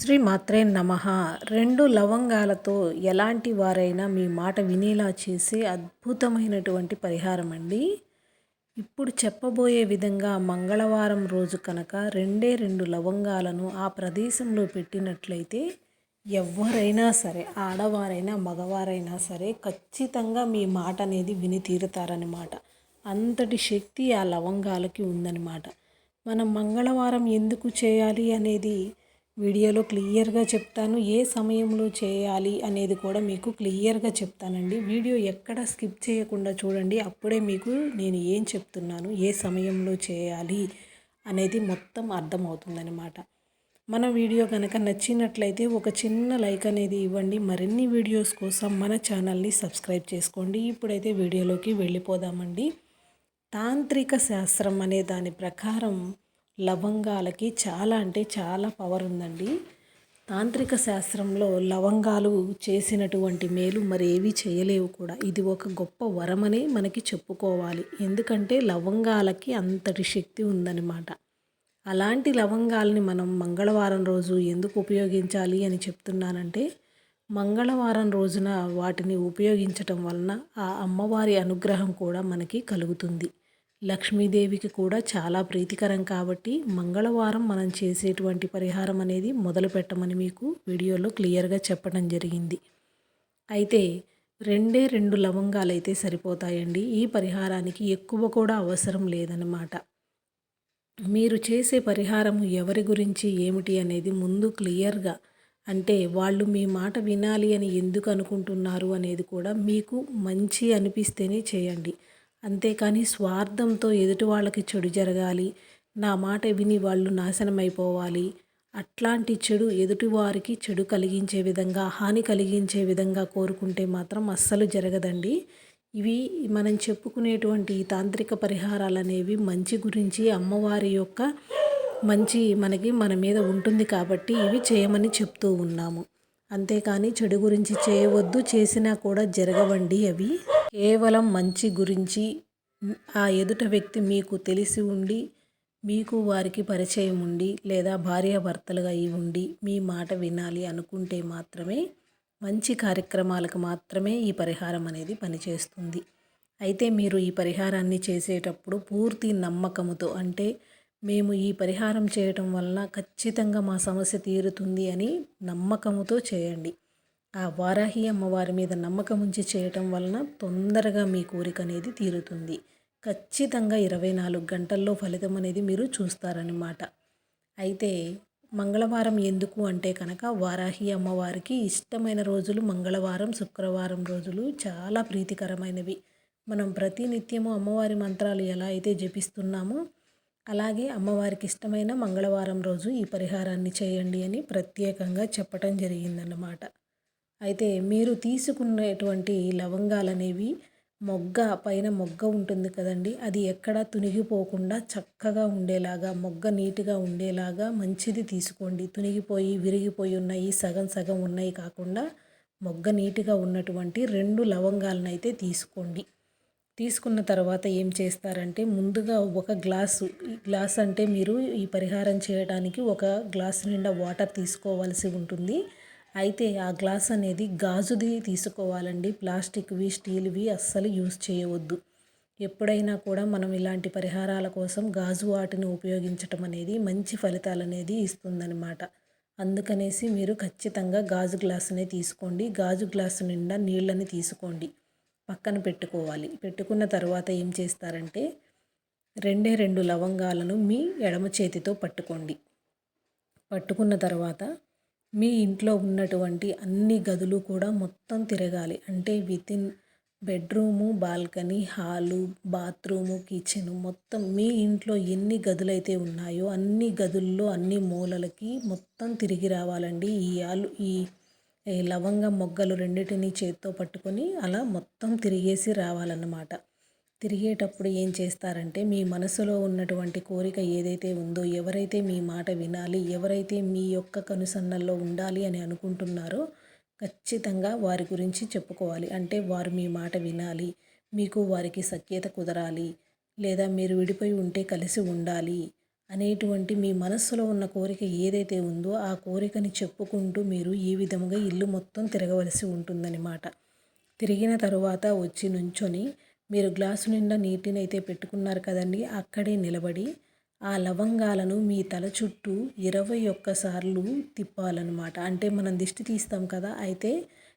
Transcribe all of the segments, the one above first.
శ్రీ మాత్రే నమ. రెండు లవంగాలతో ఎలాంటి వారైనా మీ మాట వినేలా చేసే అద్భుతమైనటువంటి పరిహారం అండి ఇప్పుడు చెప్పబోయే విధంగా మంగళవారం రోజు కనుక రెండే రెండు లవంగాలను ఆ ప్రదేశంలో పెట్టినట్లయితే ఎవరైనా సరే ఆడవారైనా మగవారైనా సరే ఖచ్చితంగా మీ మాట అనేది విని తీరుతారనమాట అంతటి శక్తి ఆ లవంగాలకి ఉందన్నమాట. మనం మంగళవారం ఎందుకు చేయాలి అనేది వీడియోలో క్లియర్గా చెప్తాను ఏ సమయంలో చేయాలి అనేది కూడా మీకు క్లియర్గా చెప్తానండి. వీడియో ఎక్కడ స్కిప్ చేయకుండా చూడండి అప్పుడే మీకు నేను ఏం చెప్తున్నాను ఏ సమయంలో చేయాలి అనేది మొత్తం అర్థమవుతుందనమాట మన వీడియో కనుక నచ్చినట్లయితే ఒక చిన్న లైక్ అనేది ఇవ్వండి. మరిన్ని వీడియోస్ కోసం మన ఛానల్ని సబ్స్క్రైబ్ చేసుకోండి. ఇప్పుడైతే వీడియోలోకి వెళ్ళిపోదామండి. తాంత్రిక శాస్త్రం అనే దాని ప్రకారం లవంగాలకి చాలా అంటే చాలా పవర్ ఉందండి. తాంత్రిక శాస్త్రంలో లవంగాలు చేసినటువంటి మేలు మరేవి చేయలేవు కూడా. ఇది ఒక గొప్ప వరమని మనకి చెప్పుకోవాలి. ఎందుకంటే లవంగాలకి అంతటి శక్తి ఉందన్నమాట. అలాంటి లవంగాలని మనం మంగళవారం రోజు ఎందుకు ఉపయోగించాలి అని చెప్తున్నానంటే మంగళవారం రోజున వాటిని ఉపయోగించటం వలన ఆ అమ్మవారి అనుగ్రహం కూడా మనకి కలుగుతుంది. లక్ష్మీదేవికి కూడా చాలా ప్రీతికరం కాబట్టి మంగళవారం మనం చేసేటువంటి పరిహారం అనేది మొదలు పెట్టమని మీకు వీడియోలో క్లియర్గా చెప్పడం జరిగింది. అయితే రెండే రెండు లవంగాలు అయితే సరిపోతాయండి. ఈ పరిహారానికి ఎక్కువ కూడా అవసరం లేదన్నమాట. మీరు చేసే పరిహారం ఎవరి గురించి ఏమిటి అనేది ముందు క్లియర్గా అంటే వాళ్ళు మీ మాట వినాలి అని ఎందుకు అనుకుంటున్నారు అనేది కూడా మీకు మంచి అనిపిస్తేనే చేయండి. అంతేకాని స్వార్థంతో ఎదుటి వాళ్ళకి చెడు జరగాలి. నా మాట విని వాళ్ళు నాశనం అయిపోవాలి అట్లాంటి చెడు ఎదుటివారికి చెడు కలిగించే విధంగా హాని కలిగించే విధంగా కోరుకుంటే మాత్రం అస్సలు జరగదండి. ఇవి మనం చెప్పుకునేటువంటి తాంత్రిక పరిహారాలు అనేవి మంచి గురించి అమ్మవారి యొక్క మంచి మనకి మన మీద ఉంటుంది కాబట్టి ఇవి చేయమని చెప్తూ ఉన్నాము. అంతేకాని చెడు గురించి చేయవద్దు చేసినా కూడా జరగవండి అవి. కేవలం మంచి గురించి ఆ ఎదుట వ్యక్తి మీకు తెలిసి ఉండి మీకు వారికి పరిచయం ఉండి లేదా భార్యాభర్తలుగా అయి ఉండి మీ మాట వినాలి అనుకుంటే మాత్రమే మంచి కార్యక్రమాలకు మాత్రమే ఈ పరిహారం అనేది పనిచేస్తుంది. అయితే మీరు ఈ పరిహారాన్ని చేసేటప్పుడు పూర్తి నమ్మకముతో అంటే మేము ఈ పరిహారం చేయటం వలన ఖచ్చితంగా మా సమస్య తీరుతుంది అని నమ్మకముతో చేయండి. ఆ వారాహి అమ్మవారి మీద నమ్మకం ఉంచి చేయటం వలన తొందరగా మీ కోరిక అనేది తీరుతుంది. ఖచ్చితంగా ఇరవై నాలుగు గంటల్లో ఫలితం అనేది మీరు చూస్తారనమాట అయితే మంగళవారం ఎందుకు అంటే కనుక వారాహి అమ్మవారికి ఇష్టమైన రోజులు మంగళవారం శుక్రవారం రోజులు చాలా ప్రీతికరమైనవి. మనం ప్రతినిత్యము అమ్మవారి మంత్రాలు ఎలా అయితే జపిస్తున్నామో అలాగే అమ్మవారికి ఇష్టమైన మంగళవారం రోజు ఈ పరిహారాన్ని చేయండి అని ప్రత్యేకంగా చెప్పటం జరిగిందన్నమాట. అయితే మీరు తీసుకునేటువంటి లవంగాలు అనేవి మొగ్గ పైన మొగ్గ ఉంటుంది కదండి. అది ఎక్కడ తునిగిపోకుండా చక్కగా ఉండేలాగా మొగ్గ నీట్గా ఉండేలాగా మంచిది తీసుకోండి. తునిగిపోయి విరిగిపోయి ఉన్నాయి సగం సగం ఉన్నాయి కాకుండా మొగ్గ నీట్గా ఉన్నటువంటి రెండు లవంగాలను అయితే తీసుకోండి. తీసుకున్న తర్వాత ఏం చేస్తారంటే ముందుగా ఒక గ్లాసు గ్లాస్ అంటే మీరు ఈ పరిహారం చేయడానికి ఒక గ్లాస్ నిండా వాటర్ తీసుకోవాల్సి ఉంటుంది. అయితే ఆ గ్లాస్ అనేది గాజుది తీసుకోవాలండి. ప్లాస్టిక్వి స్టీల్వి అస్సలు యూజ్ చేయవద్దు. ఎప్పుడైనా కూడా మనం ఇలాంటి పరిహారాల కోసం గాజు వాటిని ఉపయోగించటం అనేది మంచి ఫలితాలు అనేది ఇస్తుందన్నమాట. అందుకనేసి మీరు ఖచ్చితంగా గాజు గ్లాసునే తీసుకోండి. గాజు గ్లాసు నిండా నీళ్ళని తీసుకోండి. పక్కన పెట్టుకోవాలి. పెట్టుకున్న తర్వాత ఏం చేస్తారంటే రెండే రెండు లవంగాలను మీ ఎడమ చేతితో పట్టుకోండి. పట్టుకున్న తర్వాత మీ ఇంట్లో ఉన్నటువంటి అన్ని గదులు కూడా మొత్తం తిరగాలి. అంటే within bedroom balcony hall bathroom kitchen మొత్తం మీ ఇంట్లో ఎన్ని గదులైతే ఉన్నాయో అన్ని గదుల్లో అన్ని మూలలకి మొత్తం తిరిగి రావాలండి. ఈ ఆలు ఈ లవంగ మొగ్గలు రెండింటిని చేత్తో పట్టుకొని అలా మొత్తం తిరిగేసి రావాలన్నమాట. తిరిగేటప్పుడు ఏం చేస్తారంటే మీ మనసులో ఉన్నటువంటి కోరిక ఏదైతే ఉందో ఎవరైతే మీ మాట వినాలి ఎవరైతే మీ యొక్క కనుసన్నల్లో ఉండాలి అని అనుకుంటున్నారో ఖచ్చితంగా వారి గురించి చెప్పుకోవాలి. అంటే వారు మీ మాట వినాలి మీకు వారికి సఖ్యత కుదరాలి లేదా మీరు విడిపోయి ఉంటే కలిసి ఉండాలి అనేటువంటి మీ మనస్సులో ఉన్న కోరిక ఏదైతే ఉందో ఆ కోరికని చెప్పుకుంటూ మీరు ఈ విధముగా ఇల్లు మొత్తం తిరగవలసి ఉంటుందన్నమాట. తిరిగిన తరువాత వచ్చి నుంచొని మీరు గ్లాసు నిండా నీటిని అయితే పెట్టుకున్నారు కదండి అక్కడే నిలబడి ఆ లవంగాలను మీ తల చుట్టూ ఇరవై ఒక్కసార్లు తిప్పాలన్నమాట. అంటే మనం దిష్టి తీస్తాం కదా అయితే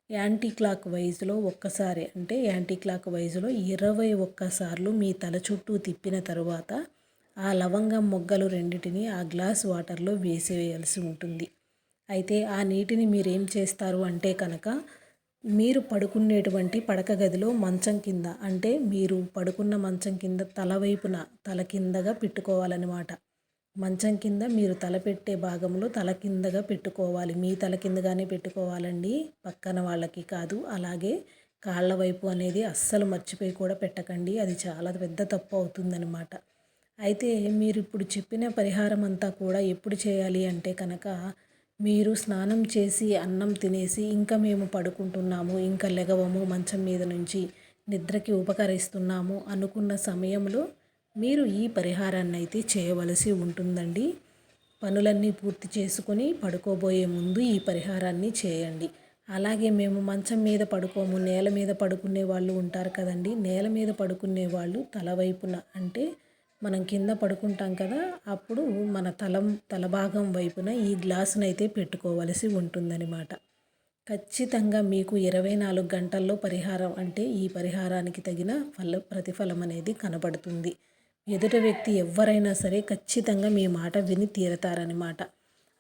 యాంటీ క్లాక్ వైజ్లో ఒక్కసారి అంటే యాంటీ క్లాక్ వైజ్లో ఇరవై ఒక్కసార్లు మీ తల చుట్టూ తిప్పిన తరువాత ఆ లవంగం మొగ్గలు రెండింటిని ఆ గ్లాస్ వాటర్లో వేసేయాల్సి ఉంటుంది. అయితే ఆ నీటిని మీరు ఏం చేస్తారు అంటే కనుక మీరు పడుకునేటువంటి పడక గదిలో మంచం కింద అంటే మీరు పడుకున్న మంచం కింద తల వైపున తల కిందగా పెట్టుకోవాలన్నమాట. మంచం కింద మీరు తల పెట్టే భాగంలో తల కిందగా పెట్టుకోవాలి. మీ తల కిందగానే పెట్టుకోవాలండి. పక్కన వాళ్ళకి కాదు. అలాగే కాళ్ళ వైపు అనేది అస్సలు మర్చిపోయి కూడా పెట్టకండి. అది చాలా పెద్ద తప్పు అవుతుందన్నమాట. అయితే మీరు ఇప్పుడు చెప్పిన పరిహారం అంతా కూడా ఎప్పుడు చేయాలి అంటే కనుక మీరు స్నానం చేసి అన్నం తినేసి ఇంకా మేము పడుకుంటున్నాము ఇంకా లెగవము మంచం మీద నుంచి నిద్రకి ఉపకరిస్తున్నాము అనుకున్న సమయంలో మీరు ఈ పరిహారాన్ని అయితే చేయవలసి ఉంటుందండి. పనులన్నీ పూర్తి చేసుకొని పడుకోబోయే ముందు ఈ పరిహారాన్ని చేయండి. అలాగే మేము మంచం మీద పడుకోము నేల మీద పడుకునే వాళ్ళు ఉంటారు కదండి. నేల మీద పడుకునే వాళ్ళు తల వైపున అంటే మనం కింద పడుకుంటాం కదా అప్పుడు మన తల తల భాగం వైపున ఈ గ్లాసును అయితే పెట్టుకోవలసి ఉంటుందన్నమాట. ఖచ్చితంగా మీకు ఇరవై నాలుగు గంటల్లో పరిహారం అంటే ఈ పరిహారానికి తగిన ఫల ప్రతిఫలం అనేది కనబడుతుంది. ఎదుటి వ్యక్తి ఎవరైనా సరే ఖచ్చితంగా మీ మాట విని తీరతారనమాట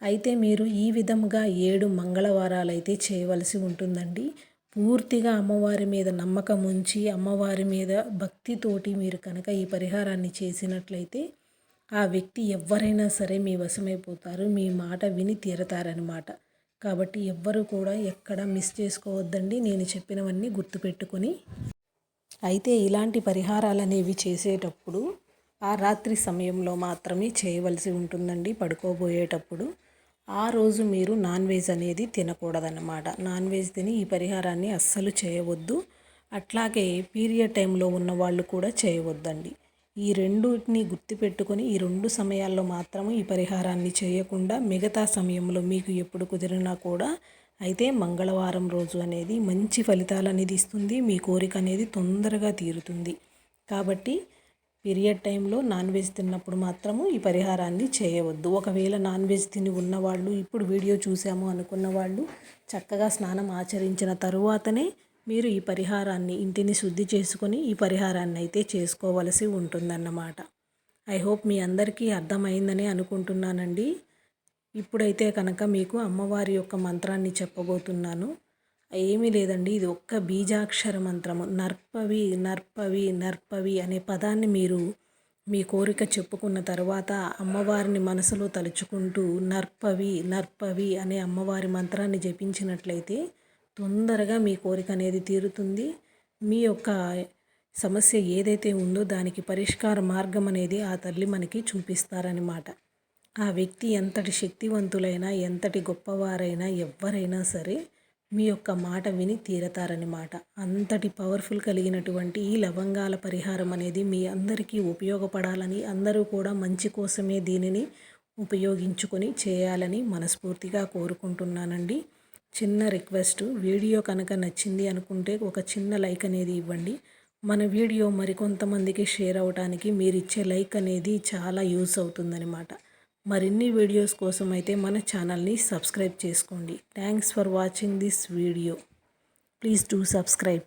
అయితే మీరు ఈ విధంగా ఏడు మంగళవారాలు అయితే చేయవలసి ఉంటుందండి. పూర్తిగా అమ్మవారి మీద నమ్మకం ఉంచి అమ్మవారి మీద భక్తితోటి మీరు కనుక ఈ పరిహారాన్ని చేసినట్లయితే ఆ వ్యక్తి ఎవరైనా సరే మీ వశమైపోతారు మీ మాట విని తీరతారనమాట కాబట్టి ఎవ్వరు కూడా ఎక్కడ మిస్ చేసుకోవద్దండి. నేను చెప్పినవన్నీ గుర్తుపెట్టుకొని. అయితే ఇలాంటి పరిహారాలు అనేవి చేసేటప్పుడు ఆ రాత్రి సమయంలో మాత్రమే చేయవలసి ఉంటుందండి పడుకోబోయేటప్పుడు. ఆ రోజు మీరు నాన్ వెజ్ అనేది తినకూడదన్నమాట. నాన్ వెజ్ తిని ఈ పరిహారాన్ని అస్సలు చేయవద్దు. అట్లాగే పీరియడ్ టైంలో ఉన్న వాళ్ళు కూడా చేయవద్దండి. ఈ రెండుని గుర్తుపెట్టుకొని ఈ రెండు సమయాల్లో మాత్రము ఈ పరిహారాన్ని చేయకుండా మిగతా సమయంలో మీకు ఎప్పుడు కుదిరినా కూడా అయితే మంగళవారం రోజు అనేది మంచి ఫలితాలు అనేది ఇస్తుంది. మీ కోరిక అనేది తొందరగా తీరుతుంది. కాబట్టి పీరియడ్ టైంలో నాన్ వెజ్ తిన్నప్పుడు మాత్రము ఈ పరిహారాన్ని చేయవద్దు. ఒకవేళ నాన్ వెజ్ తిని ఉన్నవాళ్ళు ఇప్పుడు వీడియో చూసాము అనుకున్న వాళ్ళు చక్కగా స్నానం ఆచరించిన తరువాతనే మీరు ఈ పరిహారాన్ని ఇంటిని శుద్ధి చేసుకొని ఈ పరిహారాన్ని అయితే చేసుకోవలసి ఉంటుందన్నమాట. ఐ హోప్ మీ అందరికీ అర్థమైందని అనుకుంటున్నానండి. ఇప్పుడైతే కనుక మీకు అమ్మవారి యొక్క మంత్రాన్ని చెప్పబోతున్నాను. ఏమీ లేదండి. ఇది ఒక్క బీజాక్షర మంత్రము. నర్పవి నర్పవి నర్పవి అనే పదాన్ని మీరు మీ కోరిక చెప్పుకున్న తర్వాత అమ్మవారిని మనసులో తలుచుకుంటూ నర్పవి నర్పవి అనే అమ్మవారి మంత్రాన్ని జపించినట్లయితే తొందరగా మీ కోరిక అనేది తీరుతుంది. మీ యొక్క సమస్య ఏదైతే ఉందో దానికి పరిష్కార మార్గం అనేది ఆ తల్లి మనకి చూపిస్తారనమాట ఆ వ్యక్తి ఎంతటి శక్తివంతులైనా ఎంతటి గొప్పవారైనా ఎవరైనా సరే మీ యొక్క మాట విని తీరతారనమాట అంతటి పవర్ఫుల్ కలిగినటువంటి ఈ లవంగాల పరిహారం అనేది మీ అందరికీ ఉపయోగపడాలని అందరూ కూడా మంచి కోసమే దీనిని ఉపయోగించుకొని చేయాలని మనస్ఫూర్తిగా కోరుకుంటున్నానండి. చిన్న రిక్వెస్ట్ వీడియో కనుక నచ్చింది అనుకుంటే ఒక చిన్న లైక్ అనేది ఇవ్వండి. మన వీడియో మరికొంతమందికి షేర్ అవడానికి మీరు ఇచ్చే లైక్ అనేది చాలా యూస్ అవుతుందన్నమాట. మరిన్ని వీడియోస్ కోసం అయితే మన ఛానల్ని సబ్స్క్రైబ్ చేసుకోండి. Thanks for watching this video please do subscribe